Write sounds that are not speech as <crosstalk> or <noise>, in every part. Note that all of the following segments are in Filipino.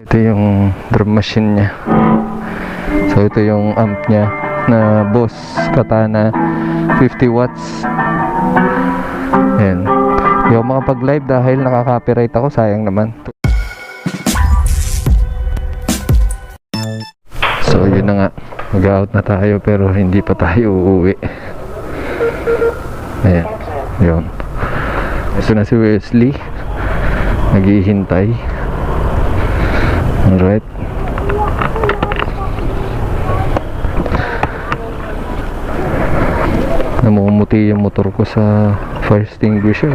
Ito yung drum machine niya. So ito yung amp niya na Boss Katana 50 watts. Ayan. Hindi ako makapag-live dahil nakaka-copyright ako. Sayang naman. So yun na nga. Mag-out na tayo pero hindi pa tayo uuwi. Ayan. Yun. Ito na si Wesley. Naghihintay. Alright. Namumuti yung motor ko sa fire extinguisher.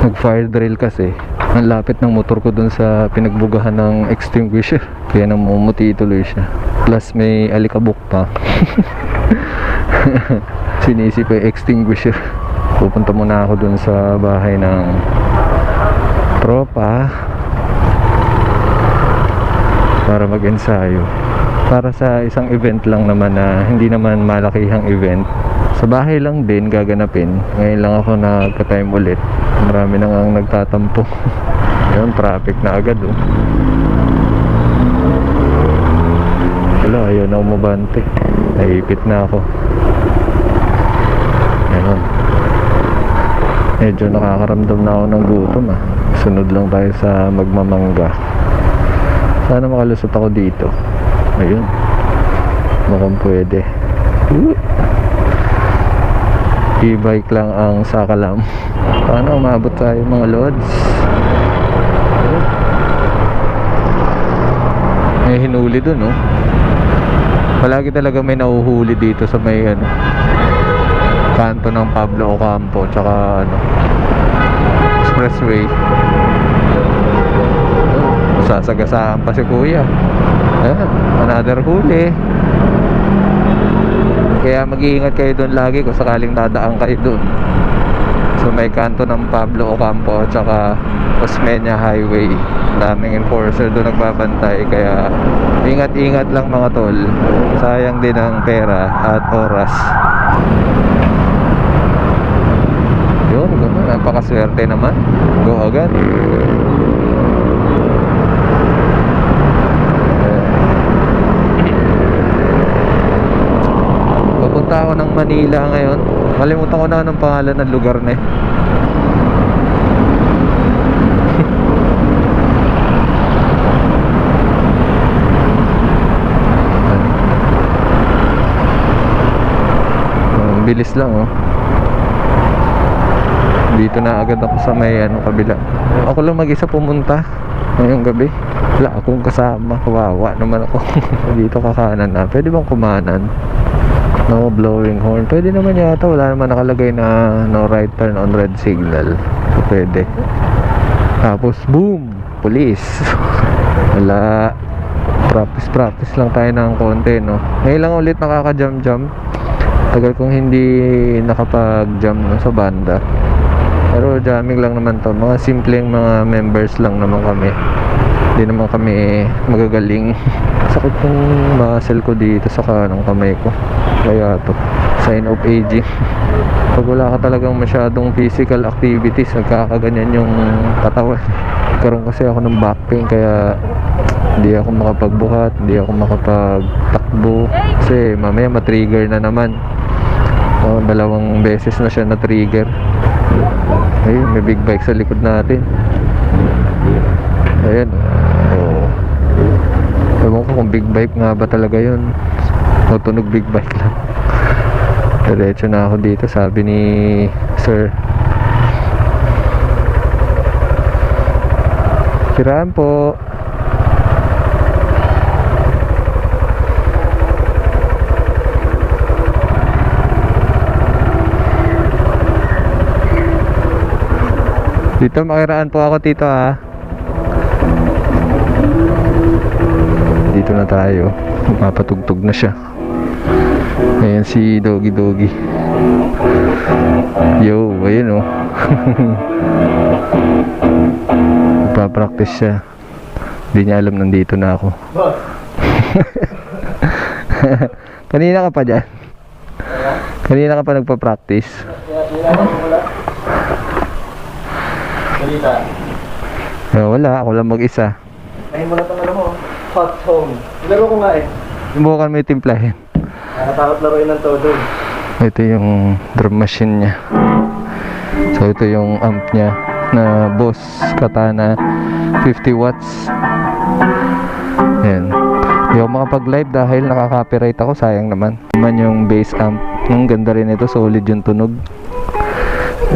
Nag fire drill kasi. Ang lapit ng motor ko dun sa pinagbugahan ng extinguisher. Kaya namumuti tuloy siya. Plus may alikabok pa. <laughs> Sinisi pa yung extinguisher. Pupunta muna ako dun sa bahay ng tropa para mag-ensayo. Para sa isang event lang naman na hindi naman malakihang event. Sa bahay lang din gaganapin. Ngayon lang ako nagka-time ulit. Marami na nga ang nagtatampo. <laughs> Ayun, traffic na agad oh. Wala, ayaw na umabante. Naipit na ako. Ayun. Medyo nakakaramdam na ako ng gutom ah. Sunod lang tayo sa magmamangga. Sana makalusot ako dito. Ayun. Mukhang pwede. E-bike lang ang sakalam. Paano umabot tayo mga lods? May hinuli dun, no? Palagi talaga may nahuhuli dito sa may ano kanto ng Pablo Ocampo tsaka ano expressway sasagasaan pa si kuya Ayan, another huli kaya mag-iingat kayo doon lagi kung sakaling dadaan kayo doon so may kanto ng Pablo Ocampo tsaka Osmeña Highway daming enforcer doon nagbabantay kaya ingat-ingat lang mga tol sayang din ang pera at oras yun. Napakaswerte naman. Go agad. Papunta ako ng Manila ngayon. Kalimutan ko na ng pangalan ng lugar na eh. <laughs> Bilis lang oh. Dito na agad ako sa may ano kabila. Ako lang mag-isa pumunta ngayong gabi. Wala akong kasama. Kawawa naman ako. <laughs> Dito kakanan na. Pwede bang kumanan? No blowing horn. Pwede naman yata. Wala naman nakalagay na no right turn on red signal. Pwede. Tapos boom! Police. <laughs> Wala. Practice practice lang tayo ng konti no. Ngayon lang ulit nakaka-jump-jump. Tagal kong hindi nakapag-jump no, sa banda. Pero jamming lang naman to. Mga simpleng mga members lang naman kami. Hindi naman kami magagaling. <laughs> Sakit yung muscle ko dito sa kanang kamay ko. Kaya to. Sign of aging. <laughs> Pag wala ka talagang masyadong physical activities, nagkakaganyan yung katawan. <laughs> Karoon kasi ako ng back pain kaya hindi ako makapagbuhat, hindi ako makapagtakbo. Kasi mamaya matrigger na naman. Oh, dalawang beses na siya na-trigger. Ayun, may big bike sa likod natin. Ayan. Oh. Ewan ko kung big bike nga ba talaga yun. O tunog big bike lang. <laughs> Diretso na ako dito, sabi ni Sir. Kiraan po. Dito makiraan po ako tito ha. Dito na tayo. Mapatugtog na siya. Ayan si Doggy Doggy. Yo, ayun oh. <laughs> Nagpa-practice siya. Hindi niya alam nandito na ako. <laughs> Kanina ka pa dyan? Kanina ka pa nagpa-practice? Balita. Eh, wala, ako lang mag-isa. Ayun mo na hot home. Laro ko nga eh. Subukan mo itimplahin. Nakatakot laruin ng todo. Ito yung drum machine niya. So ito yung amp niya na Boss Katana 50 watts. Yan. Hindi ako makapag-live dahil nakaka-copyright ako. Sayang naman. Naman yung bass amp. Ang ganda rin ito. Solid yung tunog.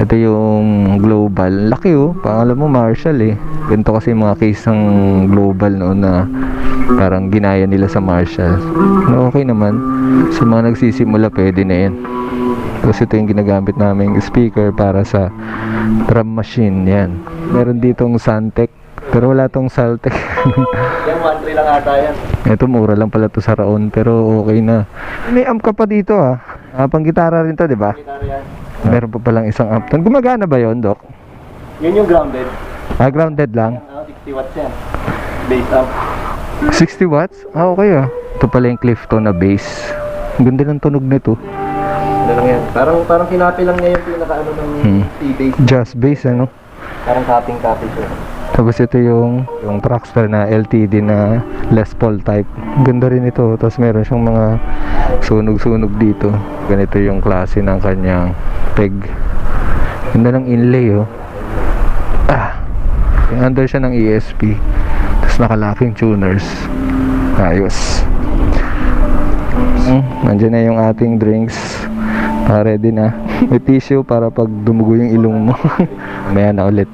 Ito yung global. Laki oh. Pangalan mo Marshall eh. Ganito kasi yung mga case ng global noon na parang ginaya nila sa Marshall. No, okay naman. Sa mga nagsisimula pwede na yan. Tapos ito yung ginagamit naming speaker para sa drum machine. Yan. Meron ditong Santec. Pero wala tong Saltec. <laughs> Yan, 1-3 lang ata yan. ito mura lang pala to sa Raon. Pero okay na. May amp ka pa dito ah. Ah, pang gitara rin to, di ba? Gitara yan. Meron pa palang isang amp. Gumagana ba yon Doc? Yun yung grounded. Ah, grounded lang. Ano, 60 watts yan. Bass amp. 60 watts? Ah, okay ah. Ito pala yung Clifton na bass. Ang ganda ng tunog nito. Ano lang yan. Parang, parang kinapi lang niya yung pinaka ano ng Hmm. C-bass. Jazz bass, ano? Parang copying-copy siya. Tapos ito yung yung Traxper na LTD na Les Paul type. Ganda rin ito. Tapos meron siyang mga sunog-sunog dito. Ganito yung klase ng kanyang peg. Ganda ng inlay oh. Ah. Under siya ng ESP. Nakalaking tuners. Ayos. Hmm, nandiyan na yung ating drinks. Para ready na. May tissue para pag dumugo yung ilong mo. <laughs> Maya na ulit.